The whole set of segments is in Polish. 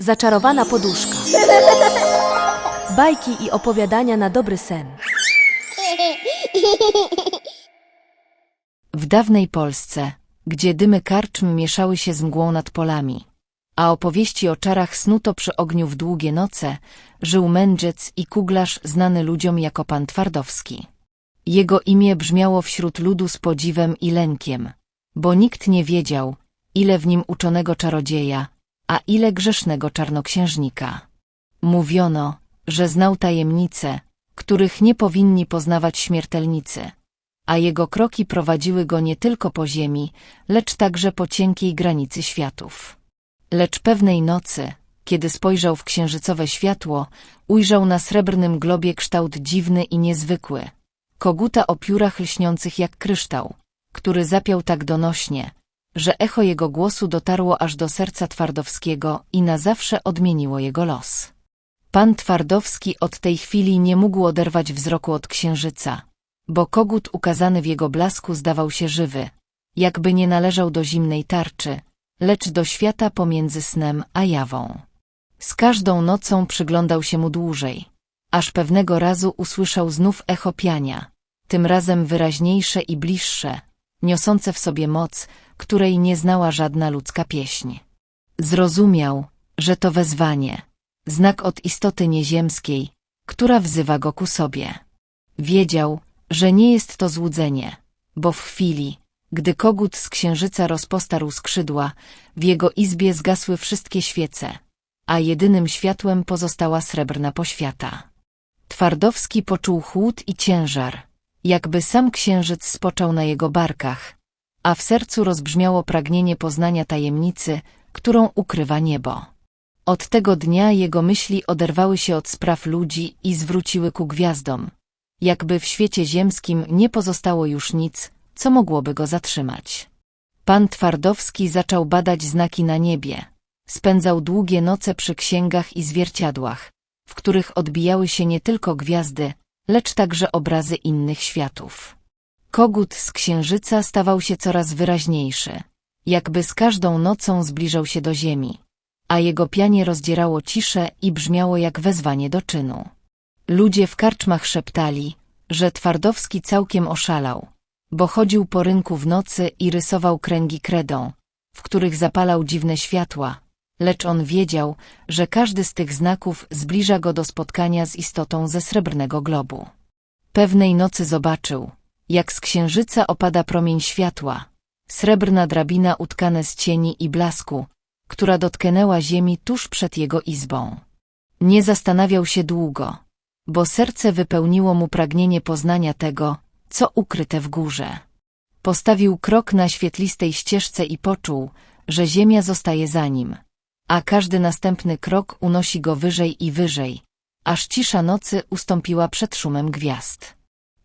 Zaczarowana poduszka. Bajki i opowiadania na dobry sen. W dawnej Polsce, gdzie dymy karczm mieszały się z mgłą nad polami, a opowieści o czarach snuto przy ogniu w długie noce, żył mędrzec i kuglarz znany ludziom jako pan Twardowski. Jego imię brzmiało wśród ludu z podziwem i lękiem, bo nikt nie wiedział, ile w nim uczonego czarodzieja, a ile grzesznego czarnoksiężnika. Mówiono, że znał tajemnice, których nie powinni poznawać śmiertelnicy a jego kroki prowadziły go nie tylko po ziemi, lecz także po cienkiej granicy światów. Lecz pewnej nocy, kiedy spojrzał w księżycowe światło, ujrzał na srebrnym globie kształt dziwny i niezwykły. Koguta o piórach lśniących jak kryształ, który zapiał tak donośnie, że echo jego głosu dotarło aż do serca Twardowskiego i na zawsze odmieniło jego los. Pan Twardowski od tej chwili nie mógł oderwać wzroku od księżyca, bo kogut ukazany w jego blasku zdawał się żywy, jakby nie należał do zimnej tarczy, lecz do świata pomiędzy snem a jawą. Z każdą nocą przyglądał się mu dłużej, aż pewnego razu usłyszał znów echo piania, tym razem wyraźniejsze i bliższe, niosące w sobie moc, której nie znała żadna ludzka pieśń. Zrozumiał, że to wezwanie, znak od istoty nieziemskiej, która wzywa go ku sobie. Wiedział, że nie jest to złudzenie, bo w chwili, gdy kogut z księżyca rozpostarł skrzydła, w jego izbie zgasły wszystkie świece, a jedynym światłem pozostała srebrna poświata. Twardowski poczuł chłód i ciężar, jakby sam księżyc spoczął na jego barkach, a w sercu rozbrzmiało pragnienie poznania tajemnicy, którą ukrywa niebo. Od tego dnia jego myśli oderwały się od spraw ludzi i zwróciły ku gwiazdom, jakby w świecie ziemskim nie pozostało już nic, co mogłoby go zatrzymać. Pan Twardowski zaczął badać znaki na niebie. Spędzał długie noce przy księgach i zwierciadłach, w których odbijały się nie tylko gwiazdy, lecz także obrazy innych światów. Kogut z księżyca stawał się coraz wyraźniejszy, jakby z każdą nocą zbliżał się do ziemi, a jego pianie rozdzierało ciszę i brzmiało jak wezwanie do czynu. Ludzie w karczmach szeptali, że Twardowski całkiem oszalał, bo chodził po rynku w nocy i rysował kręgi kredą, w których zapalał dziwne światła, lecz on wiedział, że każdy z tych znaków zbliża go do spotkania z istotą ze srebrnego globu. Pewnej nocy zobaczył, jak z księżyca opada promień światła, srebrna drabina utkane z cieni i blasku, która dotknęła ziemi tuż przed jego izbą. Nie zastanawiał się długo bo serce wypełniło mu pragnienie poznania tego, co ukryte w górze. Postawił krok na świetlistej ścieżce i poczuł, że ziemia zostaje za nim, a każdy następny krok unosi go wyżej i wyżej, aż cisza nocy ustąpiła przed szumem gwiazd.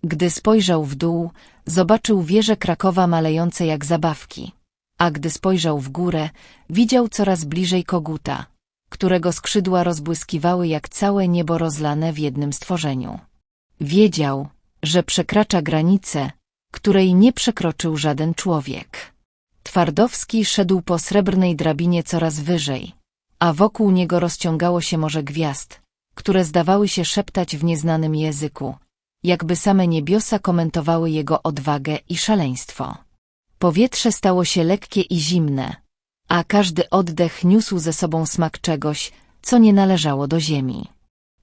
Gdy spojrzał w dół, zobaczył wieże Krakowa malejące jak zabawki, a gdy spojrzał w górę, widział coraz bliżej koguta, którego skrzydła rozbłyskiwały jak całe niebo rozlane w jednym stworzeniu. Wiedział, że przekracza granicę, której nie przekroczył żaden człowiek. Twardowski szedł po srebrnej drabinie coraz wyżej, a wokół niego rozciągało się morze gwiazd, które zdawały się szeptać w nieznanym języku, jakby same niebiosa komentowały jego odwagę i szaleństwo. Powietrze stało się lekkie i zimne, a każdy oddech niósł ze sobą smak czegoś, co nie należało do ziemi.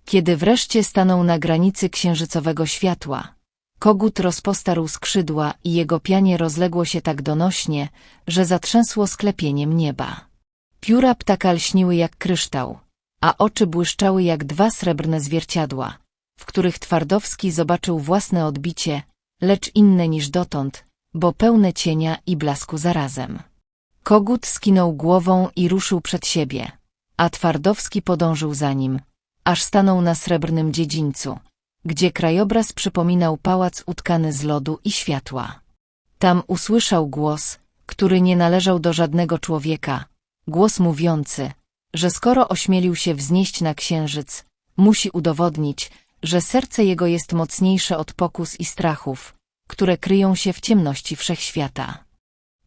Kiedy wreszcie stanął na granicy księżycowego światła, kogut rozpostarł skrzydła i jego pianie rozległo się tak donośnie, że zatrzęsło sklepieniem nieba. Pióra ptaka lśniły jak kryształ, a oczy błyszczały jak dwa srebrne zwierciadła, w których Twardowski zobaczył własne odbicie, lecz inne niż dotąd, bo pełne cienia i blasku zarazem. Kogut skinął głową i ruszył przed siebie, a Twardowski podążył za nim, aż stanął na srebrnym dziedzińcu, gdzie krajobraz przypominał pałac utkany z lodu i światła. Tam usłyszał głos, który nie należał do żadnego człowieka, głos mówiący, że skoro ośmielił się wznieść na księżyc, musi udowodnić, że serce jego jest mocniejsze od pokus i strachów, które kryją się w ciemności wszechświata.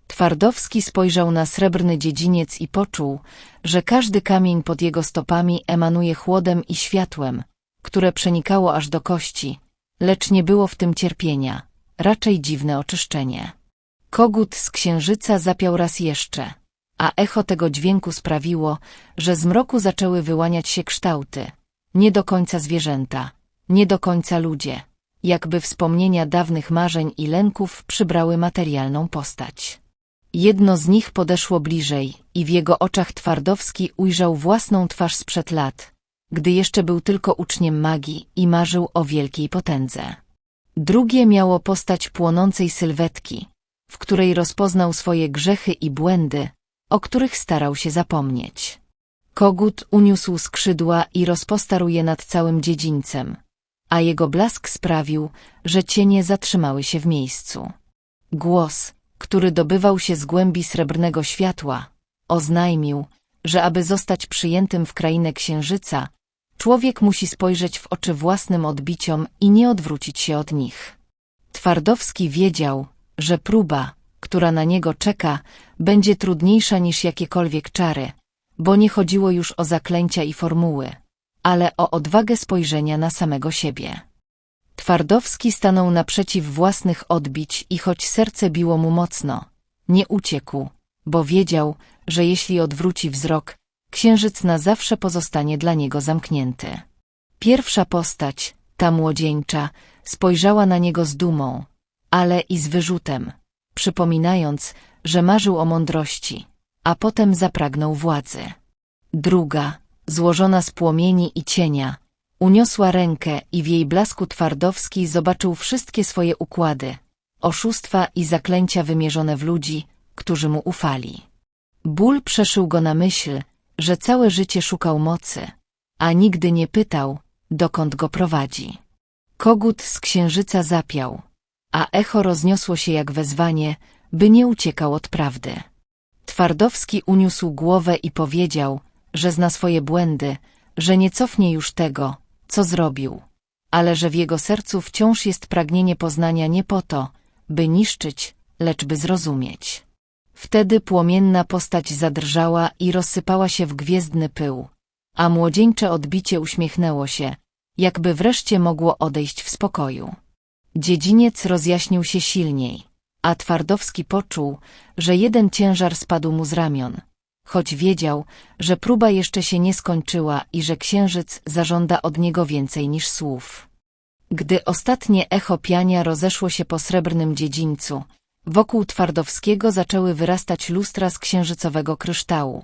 Twardowski spojrzał na srebrny dziedziniec i poczuł, że każdy kamień pod jego stopami emanuje chłodem i światłem, które przenikało aż do kości, lecz nie było w tym cierpienia, raczej dziwne oczyszczenie. Kogut z księżyca zapiał raz jeszcze, a echo tego dźwięku sprawiło, że z mroku zaczęły wyłaniać się kształty. Nie do końca zwierzęta, nie do końca ludzie, jakby wspomnienia dawnych marzeń i lęków przybrały materialną postać. Jedno z nich podeszło bliżej i w jego oczach Twardowski ujrzał własną twarz sprzed lat, gdy jeszcze był tylko uczniem magii i marzył o wielkiej potędze. Drugie miało postać płonącej sylwetki, w której rozpoznał swoje grzechy i błędy, o których starał się zapomnieć. Kogut uniósł skrzydła i rozpostarł je nad całym dziedzińcem, a jego blask sprawił, że cienie zatrzymały się w miejscu. Głos, który dobywał się z głębi srebrnego światła, oznajmił, że aby zostać przyjętym w krainę księżyca, człowiek musi spojrzeć w oczy własnym odbiciom i nie odwrócić się od nich. Twardowski wiedział, że próba, która na niego czeka, będzie trudniejsza niż jakiekolwiek czary, bo nie chodziło już o zaklęcia i formuły, ale o odwagę spojrzenia na samego siebie. Twardowski stanął naprzeciw własnych odbić i choć serce biło mu mocno, nie uciekł, bo wiedział, że jeśli odwróci wzrok, księżyc na zawsze pozostanie dla niego zamknięty. Pierwsza postać, ta młodzieńcza, spojrzała na niego z dumą, ale i z wyrzutem, przypominając, że marzył o mądrości, a potem zapragnął władzy. Druga, złożona z płomieni i cienia, uniosła rękę i w jej blasku Twardowski zobaczył wszystkie swoje układy, oszustwa i zaklęcia wymierzone w ludzi, którzy mu ufali. Ból przeszył go na myśl, że całe życie szukał mocy, a nigdy nie pytał, dokąd go prowadzi. Kogut z księżyca zapiał, a echo rozniosło się jak wezwanie, by nie uciekał od prawdy. Twardowski uniósł głowę i powiedział, że zna swoje błędy, że nie cofnie już tego, co zrobił, ale że w jego sercu wciąż jest pragnienie poznania nie po to, by niszczyć, lecz by zrozumieć. Wtedy płomienna postać zadrżała i rozsypała się w gwiezdny pył, a młodzieńcze odbicie uśmiechnęło się, jakby wreszcie mogło odejść w spokoju. Dziedziniec rozjaśnił się silniej, a Twardowski poczuł, że jeden ciężar spadł mu z ramion, choć wiedział, że próba jeszcze się nie skończyła i że księżyc zażąda od niego więcej niż słów. Gdy ostatnie echo piania rozeszło się po srebrnym dziedzińcu, wokół Twardowskiego zaczęły wyrastać lustra z księżycowego kryształu,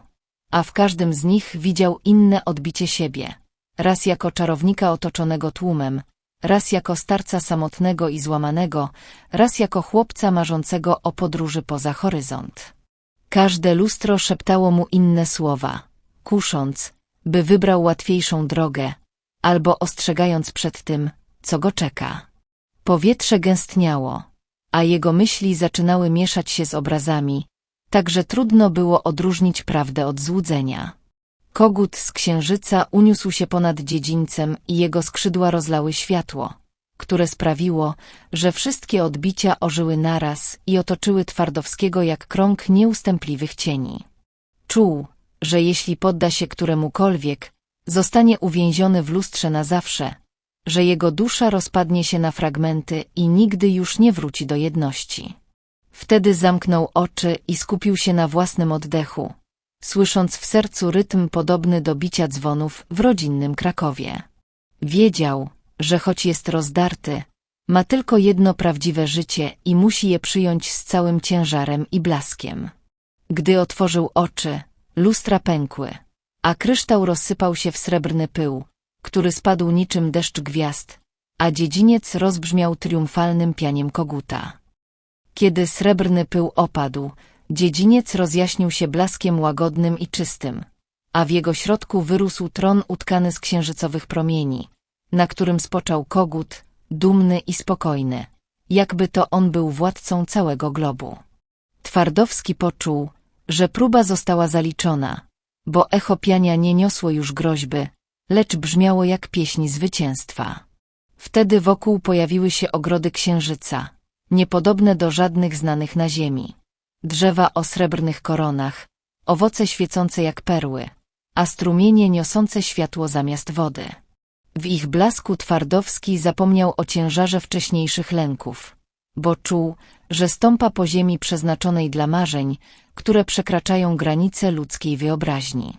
a w każdym z nich widział inne odbicie siebie, raz jako czarownika otoczonego tłumem, raz jako starca samotnego i złamanego, raz jako chłopca marzącego o podróży poza horyzont. Każde lustro szeptało mu inne słowa, kusząc, by wybrał łatwiejszą drogę, albo ostrzegając przed tym, co go czeka. Powietrze gęstniało, a jego myśli zaczynały mieszać się z obrazami, tak że trudno było odróżnić prawdę od złudzenia. Kogut z księżyca uniósł się ponad dziedzińcem i jego skrzydła rozlały światło, które sprawiło, że wszystkie odbicia ożyły naraz i otoczyły Twardowskiego jak krąg nieustępliwych cieni. Czuł, że jeśli podda się któremukolwiek, zostanie uwięziony w lustrze na zawsze, że jego dusza rozpadnie się na fragmenty i nigdy już nie wróci do jedności. Wtedy zamknął oczy i skupił się na własnym oddechu, słysząc w sercu rytm podobny do bicia dzwonów w rodzinnym Krakowie. Wiedział, że choć jest rozdarty, ma tylko jedno prawdziwe życie i musi je przyjąć z całym ciężarem i blaskiem. Gdy otworzył oczy, lustra pękły, a kryształ rozsypał się w srebrny pył, który spadł niczym deszcz gwiazd, a dziedziniec rozbrzmiał triumfalnym pianiem koguta. Kiedy srebrny pył opadł, dziedziniec rozjaśnił się blaskiem łagodnym i czystym, a w jego środku wyrósł tron utkany z księżycowych promieni, na którym spoczął kogut, dumny i spokojny, jakby to on był władcą całego globu. Twardowski poczuł, że próba została zaliczona, bo echo piania nie niosło już groźby, lecz brzmiało jak pieśń zwycięstwa. Wtedy wokół pojawiły się ogrody księżyca, niepodobne do żadnych znanych na ziemi. drzewa o srebrnych koronach, owoce świecące jak perły, a strumienie niosące światło zamiast wody. W ich blasku Twardowski zapomniał o ciężarze wcześniejszych lęków, bo czuł, że stąpa po ziemi przeznaczonej dla marzeń, które przekraczają granice ludzkiej wyobraźni.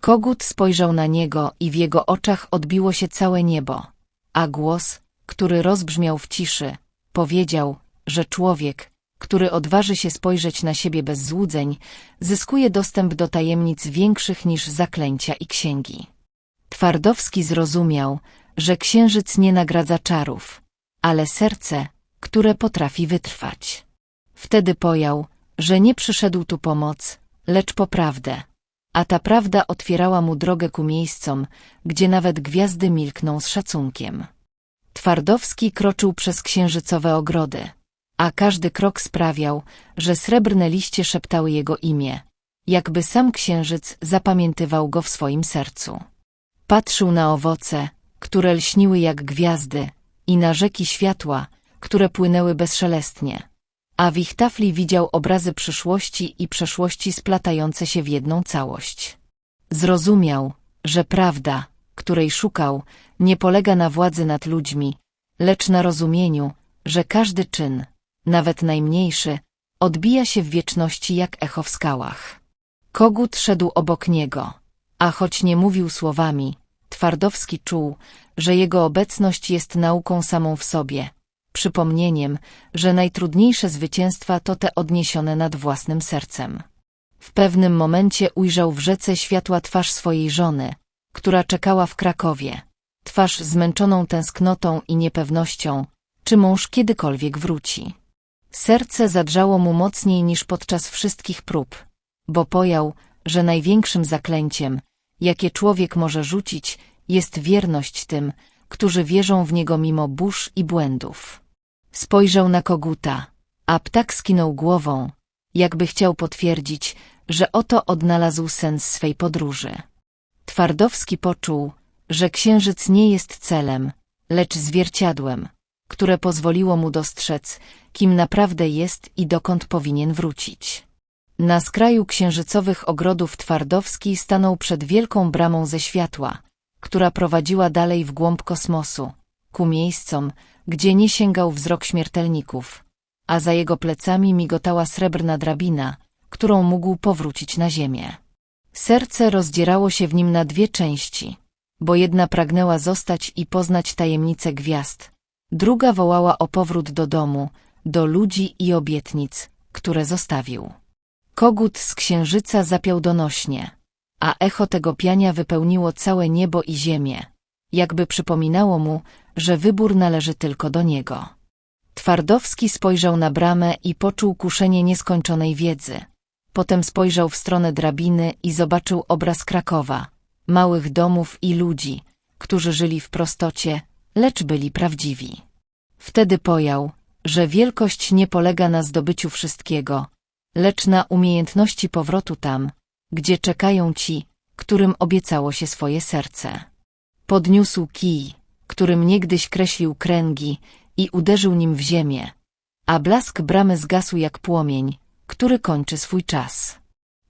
Kogut spojrzał na niego i w jego oczach odbiło się całe niebo, a głos, który rozbrzmiał w ciszy, powiedział, że człowiek, który odważy się spojrzeć na siebie bez złudzeń, zyskuje dostęp do tajemnic większych niż zaklęcia i księgi. Twardowski zrozumiał, że księżyc nie nagradza czarów, ale serce, które potrafi wytrwać. Wtedy pojął, że nie przyszedł tu pomoc, lecz po prawdę, a ta prawda otwierała mu drogę ku miejscom, gdzie nawet gwiazdy milkną z szacunkiem. Twardowski kroczył przez księżycowe ogrody, a każdy krok sprawiał, że srebrne liście szeptały jego imię, jakby sam księżyc zapamiętywał go w swoim sercu. Patrzył na owoce, które lśniły jak gwiazdy, i na rzeki światła, które płynęły bezszelestnie, a w ich tafli widział obrazy przyszłości i przeszłości splatające się w jedną całość. Zrozumiał, że prawda, której szukał, nie polega na władzy nad ludźmi, lecz na rozumieniu, że każdy czyn, nawet najmniejszy, odbija się w wieczności jak echo w skałach. Kogut szedł obok niego, a choć nie mówił słowami, Twardowski czuł, że jego obecność jest nauką samą w sobie, przypomnieniem, że najtrudniejsze zwycięstwa to te odniesione nad własnym sercem. W pewnym momencie ujrzał w rzece światła twarz swojej żony, która czekała w Krakowie, twarz zmęczoną tęsknotą i niepewnością, czy mąż kiedykolwiek wróci. Serce zadrżało mu mocniej niż podczas wszystkich prób, bo pojął, że największym zaklęciem, jakie człowiek może rzucić, jest wierność tym, którzy wierzą w niego mimo burz i błędów. Spojrzał na koguta, a ptak skinął głową, jakby chciał potwierdzić, że oto odnalazł sens swej podróży. Twardowski poczuł, że księżyc nie jest celem, lecz zwierciadłem, które pozwoliło mu dostrzec, kim naprawdę jest i dokąd powinien wrócić. Na skraju księżycowych ogrodów Twardowski stanął przed wielką bramą ze światła, która prowadziła dalej w głąb kosmosu, ku miejscom, gdzie nie sięgał wzrok śmiertelników, a za jego plecami migotała srebrna drabina, którą mógł powrócić na ziemię. Serce rozdzierało się w nim na dwie części, bo jedna pragnęła zostać i poznać tajemnice gwiazd, druga wołała o powrót do domu, do ludzi i obietnic, które zostawił. Kogut z księżyca zapiał donośnie, a echo tego piania wypełniło całe niebo i ziemię, jakby przypominało mu, że wybór należy tylko do niego. Twardowski spojrzał na bramę i poczuł kuszenie nieskończonej wiedzy. Potem spojrzał w stronę drabiny i zobaczył obraz Krakowa, małych domów i ludzi, którzy żyli w prostocie, lecz byli prawdziwi. Wtedy pojął, że wielkość nie polega na zdobyciu wszystkiego, lecz na umiejętności powrotu tam, gdzie czekają ci, którym obiecało się swoje serce. Podniósł kij, którym niegdyś kreślił kręgi i uderzył nim w ziemię, a blask bramy zgasł jak płomień, który kończy swój czas.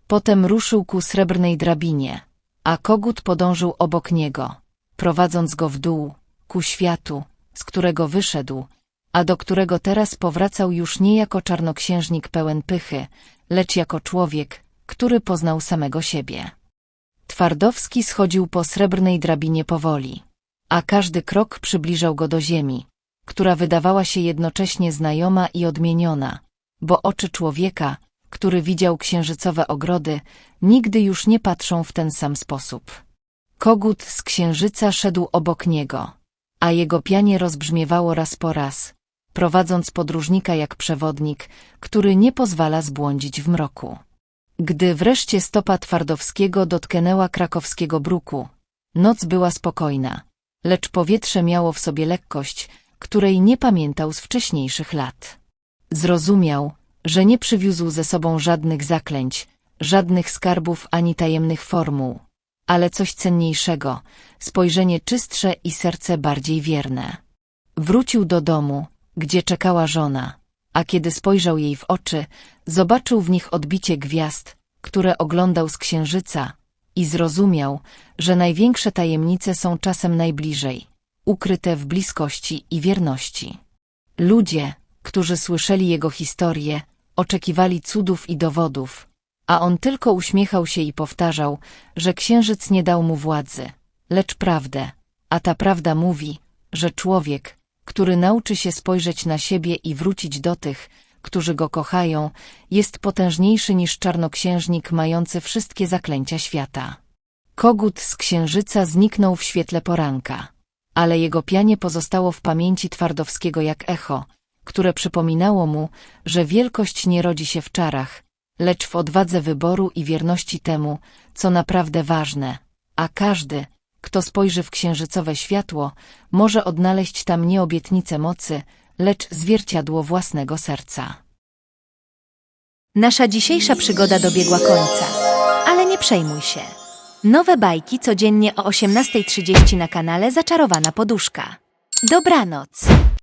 Potem ruszył ku srebrnej drabinie, a kogut podążył obok niego, prowadząc go w dół, ku światu, z którego wyszedł, a do którego teraz powracał już nie jako czarnoksiężnik pełen pychy, lecz jako człowiek, który poznał samego siebie. Twardowski schodził po srebrnej drabinie powoli, a każdy krok przybliżał go do ziemi, która wydawała się jednocześnie znajoma i odmieniona, bo oczy człowieka, który widział księżycowe ogrody, nigdy już nie patrzą w ten sam sposób. Kogut z księżyca szedł obok niego, a jego pianie rozbrzmiewało raz po raz, prowadząc podróżnika jak przewodnik, który nie pozwala zbłądzić w mroku. Gdy wreszcie stopa Twardowskiego dotknęła krakowskiego bruku, noc była spokojna, lecz powietrze miało w sobie lekkość, której nie pamiętał z wcześniejszych lat. Zrozumiał, że nie przywiózł ze sobą żadnych zaklęć, żadnych skarbów ani tajemnych formuł, ale coś cenniejszego, spojrzenie czystsze i serce bardziej wierne. Wrócił do domu, gdzie czekała żona, a kiedy spojrzał jej w oczy, zobaczył w nich odbicie gwiazd, które oglądał z księżyca i zrozumiał, że największe tajemnice są czasem najbliżej, ukryte w bliskości i wierności. Ludzie, którzy słyszeli jego historię, oczekiwali cudów i dowodów, a on tylko uśmiechał się i powtarzał, że księżyc nie dał mu władzy, lecz prawdę, a ta prawda mówi, że człowiek, który nauczy się spojrzeć na siebie i wrócić do tych, którzy go kochają, jest potężniejszy niż czarnoksiężnik mający wszystkie zaklęcia świata. Kogut z księżyca zniknął w świetle poranka, ale jego pianie pozostało w pamięci Twardowskiego jak echo, które przypominało mu, że wielkość nie rodzi się w czarach, lecz w odwadze wyboru i wierności temu, co naprawdę ważne, a każdy, kto spojrzy w księżycowe światło, może odnaleźć tam nie obietnicę mocy, lecz zwierciadło własnego serca. Nasza dzisiejsza przygoda dobiegła końca. Ale nie przejmuj się. Nowe bajki codziennie o 18.30 na kanale Zaczarowana Poduszka. Dobranoc.